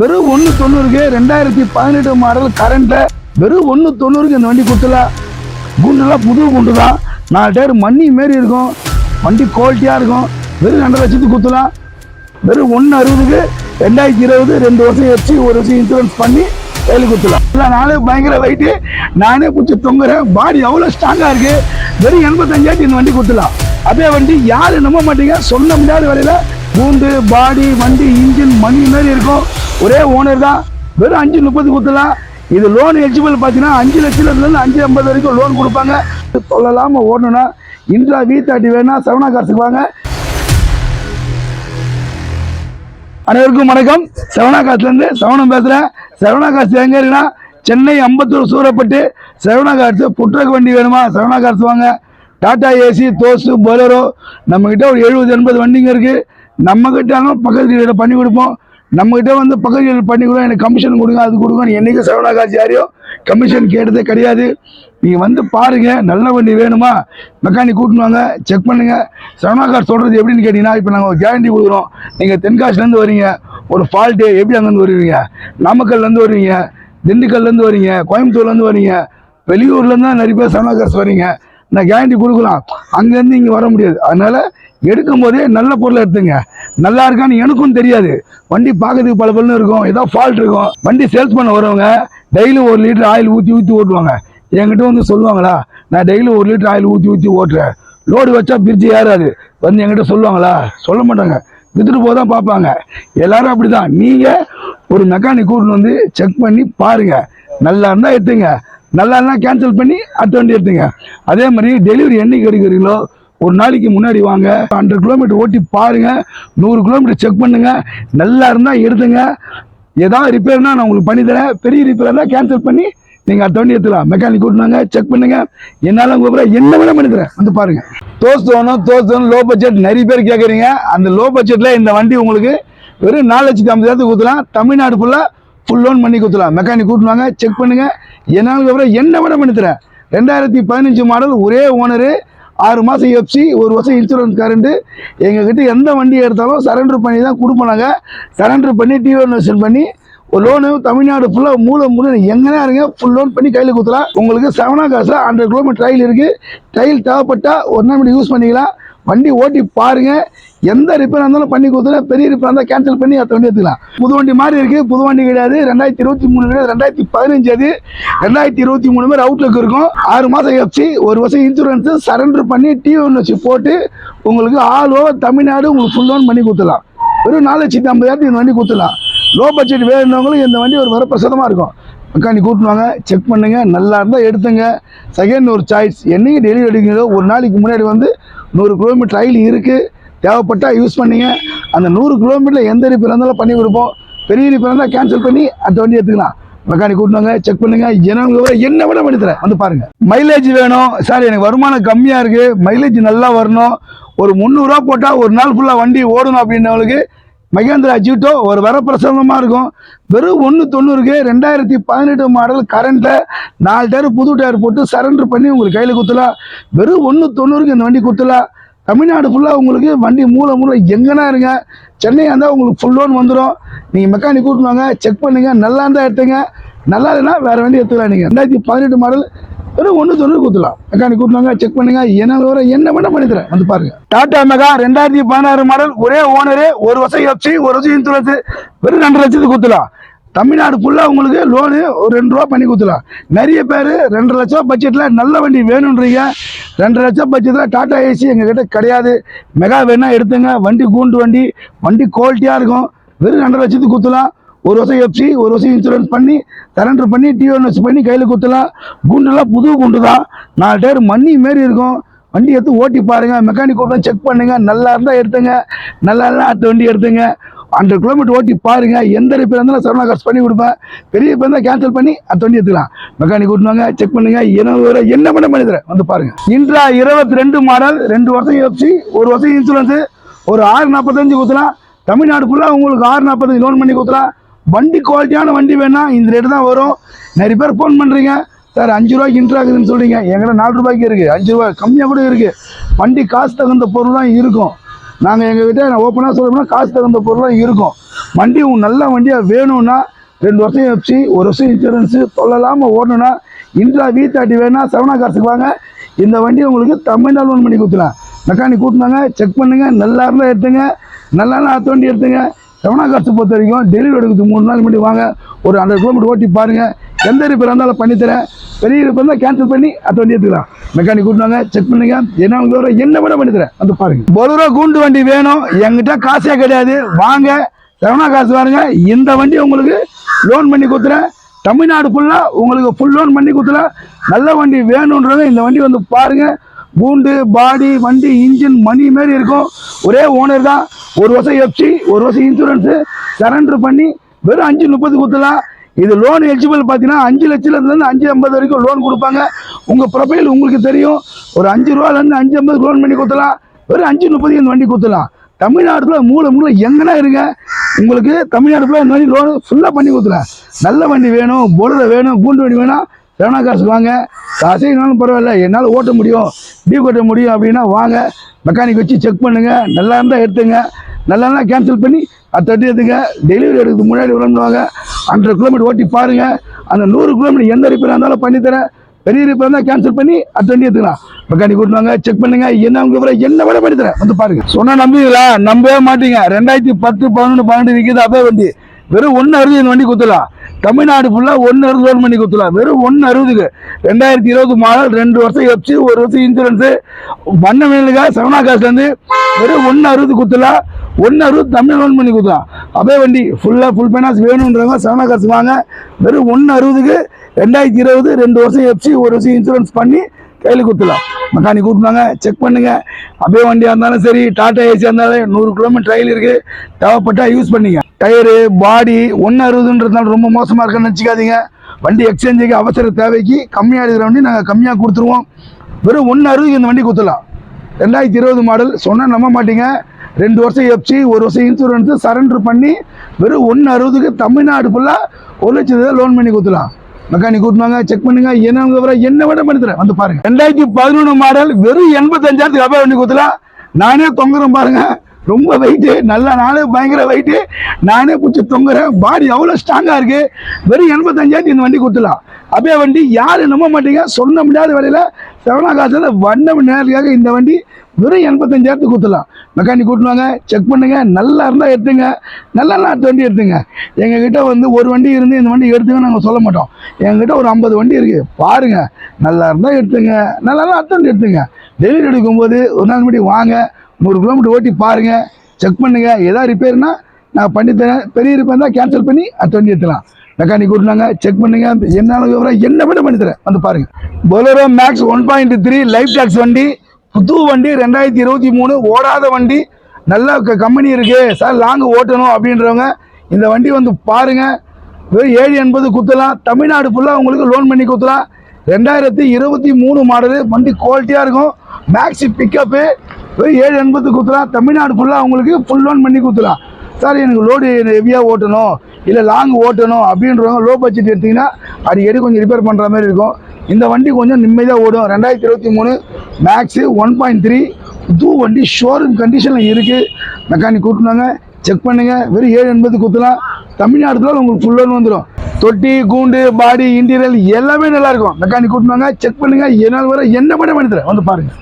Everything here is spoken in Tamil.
வெறும் ஒன்று தொண்ணூறுக்கு ரெண்டாயிரத்தி பதினெட்டு மாடல் கரண்ட்டில் வெறும் ஒன்று தொண்ணூறுக்கு இந்த வண்டி கொடுத்துல. குண்டுலாம் புது குண்டு தான். நாலு டயர் மண்ணி மாரி இருக்கும். வண்டி குவாலிட்டியாக இருக்கும். வெறும் ரெண்டரை லட்சத்துக்கு குத்துலாம் வெறும் ஒன்று அறுபதுக்கு ரெண்டாயிரத்தி இருபது ரெண்டு வருஷம் வச்சு ஒரு வருஷம் இன்சூரன்ஸ் பண்ணி கையில் குத்தலாம் இல்லை நானே பயங்கர வெயிட்டு நானே பிடிச்சி தொங்குறேன். பாடி எவ்வளோ ஸ்ட்ராங்காக இருக்குது வெறும் எண்பத்தஞ்சாயிரத்தி இந்த வண்டி குத்துலாம் அதே வண்டி யாரும் நம்ப மாட்டீங்க? சொன்ன முடியாத வேலையில் பூண்டு பாடி வண்டி இன்ஜின் மணி மாதிரி இருக்கும். ஒரே ஓனர் தான். வெறும் அஞ்சு முப்பது கொடுத்தலாம் இது லோன் எலிஜிபிள் பார்த்தீங்கன்னா அஞ்சு லட்சத்துலேருந்து அஞ்சு ஐம்பது வரைக்கும் லோன் கொடுப்பாங்க. சொல்லலாமல் ஓடணும்னா இன்ட்ரா வி தேர்ட்டி வேணா சரவணா காசுக்கு வாங்க. அனைவருக்கும் வணக்கம். சரவணா காசுலேருந்து சரவணம் பேசுகிறேன் சரவணா காசு எங்கே இருக்குன்னா சென்னை அம்பத்தூர் சூரப்பட்டு சரவணா காசு புட்ரக் வண்டி வேணுமா? சரவணா காசு வாங்க. டாடா ஏசி தோசு பொலரோ நம்மக்கிட்ட ஒரு எழுபது எண்பது வண்டிங்க இருக்குது நம்மக்கிட்டாலும் பக்கத்து வீட்டில் பண்ணி கொடுப்போம். நம்மகிட்ட வந்து பக்கத்தில் பண்ணி கொடுங்க எனக்கு கமிஷன் கொடுங்க அது கொடுங்க. என்றைக்கும் சரவணா காசு யாரையும் கமிஷன் கேட்டதே கிடையாது. நீங்கள் வந்து பாருங்கள் நல்ல வண்டி வேணுமா? மெக்கானிக் கூட்டின்னு வாங்க செக் பண்ணுங்கள் சரவணாகார் சொல்கிறது எப்படின்னு கேட்டிங்கன்னா இப்போ நாங்கள் ஒரு கேரண்டி கொடுக்குறோம். நீங்கள் தென்காசிலேருந்து வரீங்க ஒரு ஃபால்ட்டு எப்படி அங்கேருந்து வருவீங்க? நாமக்கல்லேருந்து வருவீங்க திண்டுக்கல்லேருந்து வரீங்க கோயம்புத்தூர்லேருந்து வரீங்க வெளியூர்லேருந்து தான் நிறைய பேர் சரவணாகாஸ் வரீங்க. நான் கேரண்டி கொடுக்கலாம். அங்கேருந்து இங்கே வர முடியாது. அதனால் எடுக்கும் போதே நல்ல பொருளை எடுத்துங்க. நல்லா இருக்கான்னு எனக்கும் தெரியாது. வண்டி பார்க்கறதுக்கு பல பலன்னு இருக்கும். ஏதோ ஃபால்ட் இருக்கும். வண்டி சேல்ஸ் பண்ண வரவங்க டெய்லி ஒரு லிட்டர் ஆயில் ஊற்றி ஊற்றி ஓட்டுவாங்க. என்கிட்ட வந்து சொல்லுவாங்களா நான் டெய்லி ஒரு லிட்டர் ஆயில் ஊற்றி ஊற்றி ஓட்டுறேன். லோடு வச்சா பிரிச்சு ஏறாது. வந்து என்கிட்ட சொல்லுவாங்களா? சொல்ல மாட்டாங்க. வித்துட்டு போக தான் பார்ப்பாங்க. எல்லாரும் அப்படி தான் நீங்கள் ஒரு மெக்கானிக் கூட்டின்னு வந்து செக் பண்ணி பாருங்கள் நல்லா இருந்தால் எடுத்துங்க. நல்லா இருந்தால் கேன்சல் பண்ணி அடுத்த வண்டி எடுத்துங்க. அதே மாதிரி டெலிவரி என்னைக்கு எடுக்கிறீங்களோ ஒரு நாளைக்கு முன்னாடி வாங்க. ஹண்ட்ரட் கிலோமீட்டர் ஓட்டி பாருங்க. நூறு கிலோமீட்டர் செக் பண்ணுங்க. நல்லா இருந்தால் எடுத்துங்க. ஏதாவது ரிப்பேர்னா நான் உங்களுக்கு பண்ணி தரேன். பெரிய ரிப்பேர் இருந்தால் கேன்சல் பண்ணி நீங்கள் அடுத்த வண்டி எடுத்துக்கலாம். மெக்கானிக் கூட்டினாங்க செக் பண்ணுங்க. என்னால் உங்கள் அப்புறம் என்ன வேணால் பண்ணி தரேன். வந்து பாருங்க. தோஸ் தோணும் தோஸ் தோணும் லோ பட்ஜெட் நிறைய பேர் கேட்குறீங்க அந்த லோ பட்ஜெட்டில் இந்த வண்டி உங்களுக்கு வெறும் நாலு லட்சத்தி ஐம்பதாயிரத்துக்கு ஊற்றலாம் தமிழ்நாடு ஃபுல்லாக ஃபுல் லோன் பண்ணி கொடுத்துலாம் மெக்கானிக் கூட்டினாங்க செக் பண்ணுங்க. என்னால் அப்புறம் என்ன வேணா பண்ணி தரேன். ரெண்டாயிரத்தி பதினஞ்சு மாடல் ஒரே ஓனரு ஆறு மாதம் எஃப்சி ஒரு வருஷம் இன்சூரன்ஸ் கரண்ட்டு எங்ககிட்ட எந்த வண்டி எடுத்தாலும் சரண்டர் பண்ணி தான் கொடுப்போம் நாங்கள் சரண்டர் பண்ணி டிஓனேஷன் பண்ணி ஒரு லோனு தமிழ்நாடு ஃபுல்லாக மூல மூல எங்கன்னா இருங்க ஃபுல் லோன் பண்ணி கையில் கொடுத்துலாம் உங்களுக்கு செவனா காசு ஹண்ட்ரட் கிலோமீட்டர் ட்ரையல் இருக்குது ட்ரையல் தேவைப்பட்டால் ஒரு நாள் யூஸ் பண்ணிக்கலாம். வண்டி ஓட்டி பாருங்க. எந்த ரிப்பேர் இருந்தாலும் பண்ணி கொடுத்துலாம் பெரிய ரிப்பேர் இருந்தால் கேன்சல் பண்ணி அடுத்த வண்டி எடுத்துக்கலாம். புது வண்டி மாதிரி இருக்குது புது வண்டி கிடையாது. ரெண்டாயிரத்தி இருபத்தி மூணு கிடையாது. ரெண்டாயிரத்தி பதினஞ்சு அது. ரெண்டாயிரத்தி இருபத்தி மூணு மாதிரி அவுட்லுக் இருக்கும். ஆறு மாதம் எஃப்சி ஒரு வருஷம் இன்சூரன்ஸு சரண்டர் பண்ணி டிஓன் வச்சு போட்டு உங்களுக்கு ஆல் ஓவர் தமிழ்நாடு உங்களுக்கு ஃபுல் லோன் பண்ணி கொடுத்துடலாம். வெறும் நாலு லட்சத்தி ஐம்பதாயிரத்துக்கு இந்த வண்டி கொடுத்துடலாம். லோ பட்ஜெட் வேணுன்றவங்களுக்கு இந்த வண்டி ஒரு வரப்பிரசாதமாக இருக்கும். மெக்கானிக் கூட்டினுவாங்க செக் பண்ணுங்க. நல்லா இருந்தால் எடுத்துங்க. செகண்ட் ஒரு சாய்ஸ் என்னைக்கு டெலிவரி எடுக்கிறதோ ஒரு நாளைக்கு முன்னாடி வந்து நூறு கிலோமீட்டர் ஆயில் இருக்குது தேவைப்பட்டால் யூஸ் பண்ணிங்க. அந்த நூறு கிலோமீட்டரில் எந்த ரிப்பேர் இருந்தாலும் பண்ணி கொடுப்போம். பெரிய ரிப்பேர் இருந்தால் கேன்சல் பண்ணி அந்த வண்டி எடுத்துக்கலாம். மெக்கானிக் கூட்டினாங்க செக் பண்ணுங்க. என்ன என்ன விட பண்ணி தரேன். வந்து பாருங்க. மைலேஜ் வேணும். சார் எனக்கு வருமானம் கம்மியாக இருக்கு. மைலேஜ் நல்லா வரணும். ஒரு முந்நூறுரூவா போட்டால் ஒரு நாள் ஃபுல்லாக வண்டி ஓடணும் அப்படின்னவளுக்கு மகேந்திரா ஜீட்டோ ஒரு வரப்பிரசாதமாக இருக்கும். வெறும் ஒன்று தொண்ணூறுக்கு ரெண்டாயிரத்தி பதினெட்டு மாடல் கரண்ட்டில் நாலு டயர் புது டயர் போட்டு சரண்டர் பண்ணி உங்களுக்கு கையில் குத்தலாம் வெறும் ஒன்று தொண்ணூறுக்கு இந்த வண்டி குத்தலாம் தமிழ்நாடு ஃபுல்லாக உங்களுக்கு வண்டி மூளை மூளை எங்கன்னா இருங்க. சென்னை இருந்தால் உங்களுக்கு ஃபுல் லோன் வந்துடும் நீங்கள் மெக்கானிக் கூட்டினாங்க செக் பண்ணுங்கள் நல்லா இருந்தால் எடுத்துங்க. நல்லா இல்லைன்னா வேறு வண்டி எடுத்துக்கலாம் நீங்கள் ரெண்டாயிரத்தி பதினெட்டு மாடல் வெறும் ஒன்று தொண்ணூறு கொடுத்துலாம் மெக்கானிக் கூட்டினாங்க செக் பண்ணுங்க. என்ன வர என்ன பண்ண பண்ணி தரேன் வந்து பாருங்க. டாடா மெகா ரெண்டாயிரத்தி பதினாறு மாடல் ஒரே ஓனரு ஒரு வருஷம் எஃப்சி ஒரு வருஷம் இன்சூரன்ஸ் வெறும் ரெண்டு லட்சத்துக்கு கொடுத்துலாம் தமிழ்நாடு ஃபுல்லாக உங்களுக்கு லோனு ஒரு ரெண்டு ரூபா பண்ணி கொடுத்துலாம் நிறைய பேர் ரெண்டு லட்சம் பட்ஜெட்டில் நல்ல வண்டி வேணுன்றீங்க. ரெண்டு லட்சம் பட்ஜெட்டில் டாடா ஏசி எங்ககிட்ட கிடையாது. மெகா வேணால் எடுத்துங்க. வண்டி கூண்டு வண்டி வண்டி குவாலிட்டியாக இருக்கும். வெறும் ரெண்டரை லட்சத்துக்கு கொடுத்துலாம் ஒரு வருஷம் எஃப்சி ஒரு வருஷம் இன்சூரன்ஸ் பண்ணி சரண்டர் பண்ணி டிஓஎன்எஸ் பண்ணி கையில் குத்தலாம் குண்டுலாம் புது குண்டு தான் நாலு டயர் மண்ணி மாரி இருக்கும். வண்டி எடுத்து ஓட்டி பாருங்கள் மெக்கானிக் கூட்டம் செக் பண்ணுங்கள் நல்லா இருந்தால் எடுத்துங்க. நல்லா இருந்தால் அடுத்த வண்டி எடுத்துங்க. ஹண்ட்ரட் கிலோமீட்டர் ஓட்டி பாருங்கள் எந்த ரிப்பேர் இருந்தாலும் சரவணா காசு பண்ணி கொடுப்பேன். பெரிய ரிப்பேர் இருந்தால் கேன்சல் பண்ணி அடுத்த வண்டி எடுத்துக்கலாம். மெக்கானிக் கூட்டினாங்க செக் பண்ணுங்கள் என்ன ஒரு என்ன பண்ண பண்ணி தரேன்? வந்து பாருங்கள் இன்றா இருபத்தி ரெண்டு மாடல் ரெண்டு வருஷம் எஃப்சி ஒரு வருஷம் இன்சூரன்ஸு ஒரு ஆறு நாற்பத்தஞ்சு கொடுத்துலாம் தமிழ்நாடு ஃபுல்லாக உங்களுக்கு ஆறு நாற்பத்தஞ்சு லோன் பண்ணி கொடுத்துலாம் வண்டி குவாலிட்டியான வண்டி வேணா இந்த ரேட்டு தான் வரும். நிறைய பேர் ஃபோன் பண்ணுறீங்க சார் அஞ்சு ரூபாய்க்கு இன்ட்ரா இருக்குதுன்னு சொல்கிறீங்க எங்கிட்ட நாலு ரூபாய்க்கு இருக்குது அஞ்சு ரூபாய் கம்மியாக கூட இருக்குது வண்டி காசு தகுந்த பொருள் தான் இருக்கும். நாங்கள் எங்கள் கிட்ட நான் ஓப்பனாக சொல்லணும்னா காசு தகுந்த பொருள் தான் இருக்கும். வண்டி நல்ல வண்டியாக வேணும்னா ரெண்டு வருஷம் எஃப்சி ஒரு வருஷம் இன்சூரன்ஸு தொல்லலாமல் ஓடணும்னா இன்ட்ரா வி தேர்ட்டி வேணா செவனா காசுக்கு வாங்க. இந்த வண்டி உங்களுக்கு தமிழ்நாடு லோன் பண்ணி கொடுத்துலாம் மெக்கானிக் கூட்டினாங்க செக் பண்ணுங்கள் நல்லா இருந்தால் எடுத்துங்க. நல்லா தோண்டி வண்டி எடுத்துங்க. செவனா காசு பொறுத்த வரைக்கும் டெலிவரி எடுக்கிறதுக்கு மூணு நாள் முன்னாடி வாங்க. ஒரு ஹண்ட்ரட் கிலோமீட்டர் ஓட்டி பாருங்கள் எந்த ரிப்பேர் இருந்தாலும் பண்ணித்தரேன் பெரிய ரிப்பேர் இருந்தால் கேன்சல் பண்ணி அடுத்த வண்டி எடுத்துக்கலாம். மெக்கானிக் கூட்டினாங்க செக் பண்ணுங்க. என்ன உங்களுக்கு என்ன விட பண்ணித்தரேன் வந்து பாருங்க. பொதுவா கூண்டு வண்டி வேணும். எங்கிட்ட காசே கிடையாது. வாங்க. செவனா காசு வாருங்க. இந்த வண்டி உங்களுக்கு லோன் பண்ணி கொடுத்துறேன். தமிழ்நாடு ஃபுல்லாக உங்களுக்கு ஃபுல் லோன் பண்ணி கொடுத்துறேன். நல்ல வண்டி வேணுன்றவங்க இந்த வண்டி வந்து பாருங்கள் பூண்டு பாடி வண்டி இன்ஜின் மணி மாரி இருக்கும். ஒரே ஓனர் தான். ஒரு வருஷம் எஃப்சி ஒரு வருஷம் இன்சூரன்ஸு சரண்டர் பண்ணி வெறும் அஞ்சு முப்பது கொடுத்துலாம் இது லோன் எலிஜிபிள் பார்த்தீங்கன்னா அஞ்சு லட்சத்துலேருந்து அஞ்சு ஐம்பது வரைக்கும் லோன் கொடுப்பாங்க. உங்கள் ப்ரொஃபைல் உங்களுக்கு தெரியும். ஒரு அஞ்சு ரூபாலேருந்து அஞ்சு ஐம்பது லோன் பண்ணி கொடுத்துலாம் வெறும் அஞ்சு முப்பது இந்த வண்டி கொடுத்துலாம் தமிழ்நாட்டில் மூளை மூளை எங்கன்னா இருங்க. உங்களுக்கு தமிழ்நாட்டுல இந்த வண்டி லோன் ஃபுல்லாக பண்ணி கொடுத்துறேன் நல்ல வண்டி வேணும் பொருளை வேணும் கூண்டு வண்டி வேணும். சேவனா காசு வாங்க? காசே இல்லைனாலும் பரவாயில்ல. என்னால் ஓட்ட முடியும். டியூ கட்ட முடியும் அப்படின்னா வாங்க. மெக்கானிக் வச்சு செக் பண்ணுங்கள் நல்லா இருந்தால் எடுத்துங்க. நல்லா இருந்தால் கேன்சல் பண்ணி அதை எடுத்துங்க. டெலிவரி எடுக்கிறதுக்கு முன்னாடி விளம்புவாங்க. ஹண்ட்ரட் கிலோமீட்டர் ஓட்டி பாருங்கள் அந்த நூறு கிலோமீட்டர் எந்த ரிப்பேராக இருந்தாலும் பண்ணித்தரேன் பெரிய ரிப்பேர் இருந்தால் கேன்சல் பண்ணி அடுத்த வண்டி எடுத்துக்கலாம். மெக்கானிக் கூட்டுவாங்க செக் பண்ணுங்க. என்ன உங்களுக்கு விவரம் என்ன விட பண்ணித்தரேன் வந்து பாருங்க. சொன்னா நம்புவீங்களா? நம்பவே மாட்டீங்க. ரெண்டாயிரத்தி பத்து பதினொன்று பன்னெண்டு விற்கிது அப்போ வண்டி. வெறும் ஒன்று அறுபது இந்த வண்டி குத்தலாம். தமிழ்நாடு ஃபுல்லாக ஒன்று அறுபது லோன் பண்ணி கொடுத்துலாம் வெறும் ஒன்று அறுபதுக்கு. ரெண்டாயிரத்தி இருபது மாடல் ரெண்டு வருஷம் எப்சி ஒரு வருஷம் இன்சூரன்ஸு மண்ண மேலுக்காக செவனா காசுலேருந்து வெறும் ஒன்று அறுபது கொடுத்துலாம் ஒன்று அறுபது தமிழ் லோன் பண்ணி கொடுத்துலாம் அப்படியே வண்டி ஃபுல்லாக ஃபுல் ஃபைனான்ஸ் வேணுன்றவங்க செவனா காசு வாங்க. வெறும் ஒன்று அறுபதுக்கு ரெண்டாயிரத்தி இருபது ரெண்டு வருஷம் எப்சி ஒரு வருஷம் இன்சூரன்ஸ் பண்ணி கையில் கொடுத்துலாம் மெக்கானிக் கூப்பிட்டாங்க செக் பண்ணுங்க. அப்படியே வண்டியாக இருந்தாலும் சரி டாடா ஏசியாக இருந்தாலும் நூறு கிலோமீட்டர் ட்ரையல் இருக்குது தேவைப்பட்டா யூஸ் பண்ணிங்க. டயரு பாடி ஒன்று அறுபதுன்றதுனால ரொம்ப மோசமாக இருக்குன்னு நினச்சிக்காதீங்க. வண்டி எக்ஸ்சேஞ்சுக்கு அவசர தேவைக்கு கம்மியாக இருக்கிற வண்டி நாங்கள் கம்மியாக கொடுத்துருவோம். வெறும் ஒன்று அறுபதுக்கு இந்த வண்டி கொடுத்துடலாம் ரெண்டாயிரத்தி இருபது மாடல் சொன்னால் நம்ப மாட்டீங்க. ரெண்டு வருஷம் எஃப்சி ஒரு வருஷம் இன்சூரன்ஸு சரண்டர் பண்ணி வெறும் ஒன்று அறுபதுக்கு தமிழ்நாடு ஃபுல்லாக ஒரு லட்சத்தை லோன் பண்ணி கொடுத்துலாம் மெக்கானிக் கூட்டுவாங்க செக் பண்ணுங்க. என்ன என்ன விட பண்ணி தரேன் வந்து பாருங்க. ரெண்டாயிரத்தி பதினொன்று மாடல் வெறும் எண்பத்தஞ்சாயிரத்துக்கு அப்பா வண்டி கொடுத்துலாம் நானே தொங்குறேன் பாருங்க. ரொம்ப வெயிட்டு நல்லா நானே பயங்கர வெயிட்டு நானே பிடிச்சி தொங்குறேன். பாடி அவ்வளோ ஸ்ட்ராங்காக இருக்குது வெறும் எண்பத்தஞ்சாயிரத்து இந்த வண்டி கொடுத்துலாம் அப்படியே வண்டி யாரும் நம்ப மாட்டீங்க. சொன்ன முடியாத வேலையில் செவனா காசில் வண்ணம் நேரத்துக்காக இந்த வண்டி வெறும் எண்பத்தஞ்சாயிரத்துக்கு கொடுத்துலாம் மெக்கானிக் கூட்டுவாங்க செக் பண்ணுங்க நல்லா இருந்தால் எடுத்துங்க. நல்லா இருந்தால் அடுத்த வண்டி எடுத்துங்க. எங்ககிட்ட வந்து ஒரு வண்டி இருந்து இந்த வண்டி எடுத்துங்க நாங்கள் சொல்ல மாட்டோம். எங்ககிட்ட ஒரு ஐம்பது வண்டி இருக்குது பாருங்க நல்லா இருந்தால் எடுத்துங்க. நல்லா இருந்தால் அடுத்த வண்டி எடுத்துங்க. டெலிவரி எடுக்கும்போது ஒரு நாள் முன்னாடி வாங்க நூறு கிலோமீட்டர் ஓட்டி பாருங்கள் செக் பண்ணுங்கள் எதாவது ரிப்பேர்னால் நான் பண்ணித்தரேன் பெரிய ரிப்பேர் தான் கேன்சல் பண்ணி அடுத்த வண்டி எடுத்துலாம் மெக்கானிக் கூட்டினாங்க செக் பண்ணுங்க என்ன விவரம் என்ன பண்ணி பண்ணித்தரேன் வந்து பாருங்க. Bolero max one point three life tax வண்டி புது வண்டி ரெண்டாயிரத்தி இருபத்தி மூணு ஓடாத வண்டி. நல்ல க- கம்பெனி இருக்கு. சார் லாங் ஓட்டணும் அப்படின்றவங்க இந்த வண்டி வந்து பாருங்க. வெறும் ஏழு எண்பது குத்தலாம். தமிழ்நாடு ஃபுல்லாக உங்களுக்கு லோன் பண்ணி குத்தலாம். ரெண்டாயிரத்தி இருபத்தி மூணு மாடலு வண்டி குவாலிட்டியாக இருக்கும். மேக்ஸி பிக்கப்பு வெறும் ஏழு எண்பது குத்தலாம். தமிழ்நாடு ஃபுல்லாக உங்களுக்கு ஃபுல் லோன் பண்ணி குத்தலாம். சார் எனக்கு லோடு ஹெவியாக ஓட்டணும். இல்லை லாங் ஓட்டணும் அப்படின்றவங்க லோ பட்ஜெட் எடுத்தீங்கன்னா அடிக்கடி கொஞ்சம் ரிப்பேர் பண்ணுற மாதிரி இருக்கும். இந்த வண்டி கொஞ்சம் நிம்மதியாக ஓடும். ரெண்டாயிரத்தி இருபத்தி மூணு மேக்ஸு ஒன் பாயிண்ட் த்ரீ புது வண்டி ஷோரூம் கண்டிஷனில் இருக்குது மெக்கானிக் கூட்டினாங்க செக் பண்ணுங்கள் வெறும் ஏழு எண்பது குத்தலாம் தமிழ்நாடுல உங்களுக்கு ஃபுல் வந்துடும் தொட்டி கூண்டு பாடி இன்டீரியல் எல்லாமே நல்லாயிருக்கும் மெக்கானிக் கூட்டினாங்க செக் பண்ணுங்கள் என்னால் வர என்ன பண்ண பண்ணி தரேன் வந்து பாருங்கள்